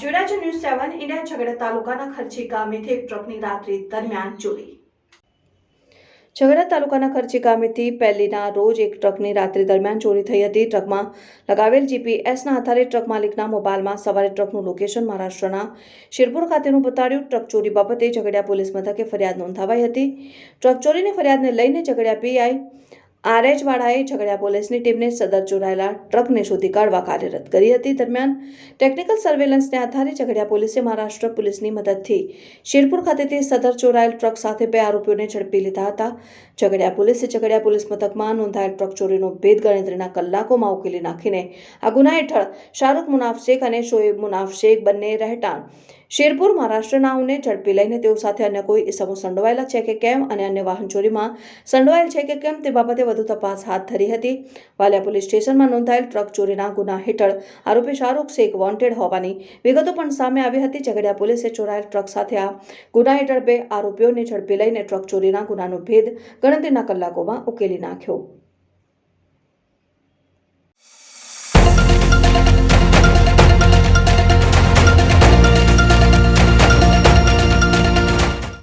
સેવન India ઝઘડા તાલુકાના ખર્ચી ગામેથી એક ટ્રકની રાત્રિ દરમિયાન ચોરી. ઝઘડા તાલુકાના ખર્ચી ગામેથી પહેલીના રોજ એક ટ્રકની રાત્રિ દરમિયાન ચોરી થઈ હતી. ટ્રકમાં લગાવેલ જીપીએસના આધારે ટ્રક માલિકના મોબાઈલમાં સવારે ટ્રકનું લોકેશન મહારાષ્ટ્રના શિરપુર ખાતેનું બતાડ્યું. ટ્રક ચોરી બાબતે ઝઘડિયા પોલીસ મથકે ફરિયાદ નોંધાવાઈ હતી. ટ્રક ચોરીની ફરિયાદને લઈને ઝઘડિયા પીઆઈ આરએચ વાળાએ ઝઘડિયા પોલીસની ટીમને સદર ચોરાયેલા ટ્રકને શોધી કાઢવા કાર્યરત કરી હતી. દરમિયાન ટેકનિકલ સર્વેલન્સને આધારે ઝઘડિયા પોલીસે મહારાષ્ટ્ર પોલીસની મદદથી શિરપુર ખાતેથી સદર ચોરાયેલ ટ્રક સાથે બે આરોપીઓને ઝડપી લીધા હતા. ઝઘડિયા પોલીસે ઝઘડિયા પોલીસ મથકમાં નોંધાયેલ ટ્રક ચોરીનો ભેદ ગણતરીના કલાકોમાં ઉકેલી નાખીને આ ગુના હેઠળ શાહરૂખ મુનાફ શેખ અને શોએબ મુનાફ શેખ બંને રહેટાણ શેરપુર મહારાષ્ટ્રનાઓને ઝડપી લઈને તેઓ સાથે અન્ય કોઈ ઇસમો સંડોવાયેલા છે કે કેમ અને અન્ય વાહન ચોરીમાં સંડોવાયેલ છે કે કેમ તે બાબતે વધુ તપાસ હાથ ધરી હતી. વાલિયા પોલીસ સ્ટેશનમાં નોંધાયેલ ટ્રક ચોરીના ગુના હેઠળ આરોપી શાહરૂખ શેખ વોન્ટેડ હોવાની વિગતો પણ સામે આવી હતી. ઝઘડિયા પોલીસે ચોરાયેલ ટ્રક સાથે આ ગુના હેઠળ બે આરોપીઓને ઝડપી લઈને ટ્રક ચોરીના ગુનાનો ભેદ ગણતરીના કલાકોમાં ઉકેલી નાખ્યો.